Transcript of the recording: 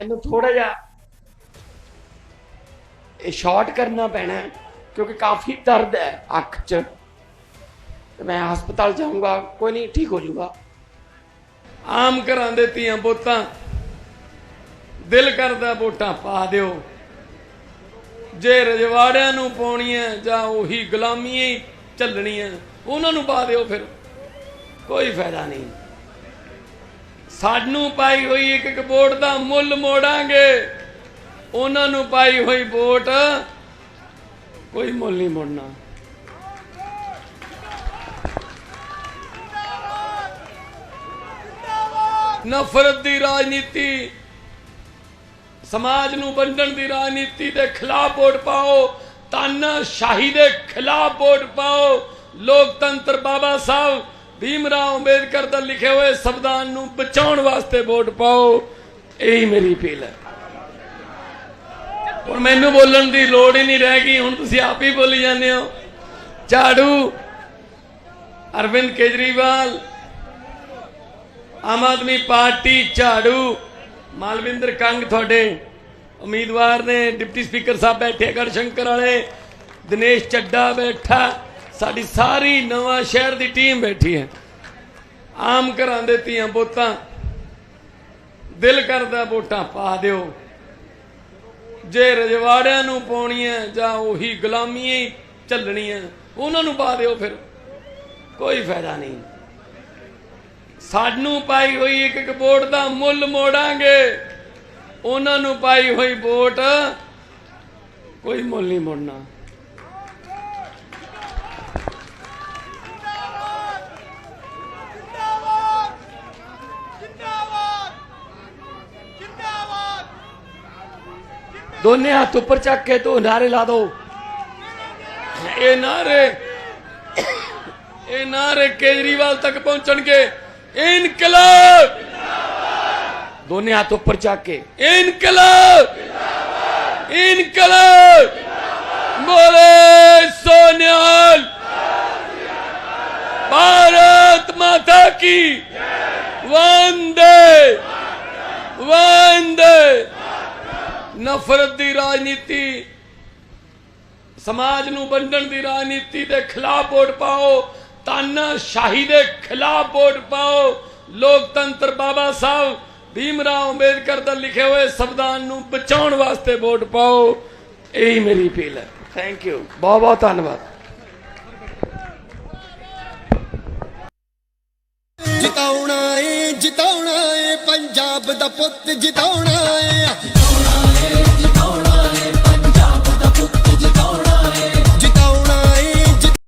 ਮੈਨੂੰ ਥੋੜਾ ਜਿਹਾ ਇਹ ਸ਼ਾਰਟ ਕਰਨਾ ਪੈਣਾ ਕਿਉਂਕਿ ਕਾਫੀ ਦਰਦ ਹੈ ਅੱਖ 'ਚ। ਤੇ ਮੈਂ ਹਸਪਤਾਲ ਜਾਊਂਗਾ, ਕੋਈ ਨਹੀਂ, ਠੀਕ ਹੋ ਜਾਊਗਾ। ਆਮ ਘਰਾਂ ਦੇ ਧੀਆਂ ਪੁੱਤਾਂ, ਦਿਲ ਕਰਦਾ ਵੋਟਾਂ ਪਾ ਦਿਓ। ਜੇ ਰਜਵਾੜਿਆਂ ਨੂੰ ਪਾਉਣੀਆਂ, ਜਾਂ ਉਹੀ ਗੁਲਾਮੀਆਂ ਹੀ ਚੱਲਣੀਆਂ, ਉਹਨਾਂ ਨੂੰ ਪਾ ਦਿਓ ਫਿਰ। ਕੋਈ ਫਾਇਦਾ ਨਹੀਂ। ਸਾਨੂੰ ਪਾਈ ਹੋਈ ਇੱਕ ਇੱਕ ਵੋਟ ਦਾ ਮੁੱਲ ਮੋੜਾਂਗੇ। ਉਹਨਾਂ ਨੂੰ ਪਾਈ ਹੋਈ ਵੋਟ ਕੋਈ ਮੁੱਲ ਨਹੀਂ ਮੋੜਨਾ। ਨਫ਼ਰਤ ਦੀ ਰਾਜਨੀਤੀ, ਸਮਾਜ ਨੂੰ ਵੰਡਣ ਦੀ ਰਾਜਨੀਤੀ ਦੇ ਖਿਲਾਫ ਵੋਟ ਪਾਓ, ਤਾਨਾਸ਼ਾਹੀ ਦੇ ਖਿਲਾਫ ਵੋਟ ਪਾਓ। ਲੋਕਤੰਤਰ ਬਾਬਾ ਸਾਹਿਬ ਭੀਮ ਰਾਓ ਅੰਬੇਦਕਰ ਦਾ ਲਿਖੇ ਹੋਏ ਸੰਵਿਧਾਨ ਨੂੰ ਬਚਾਉਣ ਵਾਸਤੇ ਵੋਟ ਪਾਓ, ਇਹੀ ਮੇਰੀ ਅਪੀਲ ਹੈ। ਹੁਣ ਮੈਨੂੰ ਬੋਲਣ ਦੀ ਲੋੜ ਹੀ ਨਹੀਂ ਰਹਿ ਗਈ, ਹੁਣ ਤੁਸੀਂ ਆਪ ਹੀ ਬੋਲੀ ਜਾਂਦੇ ਹੋ। ਝਾੜੂ, ਅਰਵਿੰਦ ਕੇਜਰੀਵਾਲ, ਆਮ ਆਦਮੀ ਪਾਰਟੀ, ਝਾੜੂ। ਮਾਲਵਿੰਦਰ ਕੰਗ ਤੁਹਾਡੇ ਉਮੀਦਵਾਰ ਨੇ, ਡਿਪਟੀ ਸਪੀਕਰ ਸਾਹਿਬ ਬੈਠੇ ਗੜ ਸ਼ੰਕਰ ਵਾਲੇ। ਦਿਨੇਸ਼ ਚੱਡਾ ਬੈਠਾ। ਸਾਡੀ ਸਾਰੀ ਨਵਾਂ ਸ਼ਹਿਰ ਦੀ ਟੀਮ ਬੈਠੀ ਹੈ। ਆਮ ਘਰਾਂ ਦੇ ਧੀਆਂ ਪੁੱਤਾਂ, ਦਿਲ ਕਰਦਾ ਵੋਟਾਂ ਪਾ ਦਿਓ। ਜੇ ਰਜਵਾੜਿਆਂ ਨੂੰ ਪਾਉਣੀਆਂ ਜਾਂ ਉਹੀ ਗੁਲਾਮੀਆਂ ਹੀ ਚੱਲਣੀਆਂ ਉਹਨਾਂ ਨੂੰ ਪਾ ਦਿਓ ਫਿਰ। ਕੋਈ ਫਾਇਦਾ ਨਹੀਂ। ਸਾਨੂੰ ਪਾਈ ਹੋਈ ਇੱਕ ਇੱਕ ਵੋਟ ਦਾ ਮੁੱਲ ਮੋੜਾਂਗੇ। ਉਹਨਾਂ ਨੂੰ ਪਾਈ ਹੋਈ ਵੋਟ, ਕੋਈ ਮੁੱਲ ਨਹੀਂ ਮੋੜਨਾ। दोनों हाथ उपर चक के तो नारे ला दो। ए नारे ए नारे केजरीवाल तक पहुंचणगे। इनकलाब! दोनों हाथ उपर चक के। इनकलाब! इनकलाब! बोले सोनियाल, भारत माता की, वंदे वंदे। ਨਫ਼ਰਤ ਦੀ ਰਾਜਨੀਤੀ ਸਮਾਜ ਨੂੰ ਵੰਡਣ ਦੀ ਰਾਜਨੀਤੀ ਦੇ ਖਿਲਾਫ ਵੋਟ ਪਾਓ ਤਾਨਾਸ਼ਾਹੀ ਦੇ ਖਿਲਾਫ ਵੋਟ ਪਾਓ। ਲੋਕਤੰਤਰ ਬਾਬਾ ਸਾਹਿਬ ਭੀਮਰਾਓ ਅੰਬੇਦਕਰ ਦਾ ਲਿਖੇ ਹੋਏ ਸੰਵਿਧਾਨ ਨੂੰ ਬਚਾਉਣ ਵਾਸਤੇ ਵੋਟ ਪਾਓ। ਇਹੀ ਮੇਰੀ ਅਪੀਲ ਹੈ। ਥੈਂਕ ਯੂ ਬਹੁਤ ਬਹੁਤ ਧੰਨਵਾਦ। ਜਿਤਾਉਣਾ ਏ ਜਿਤਾਉਣਾ ਏ ਪੰਜਾਬ ਦਾ ਪੁੱਤ ਜਿਤਾਉਣਾ ਏ।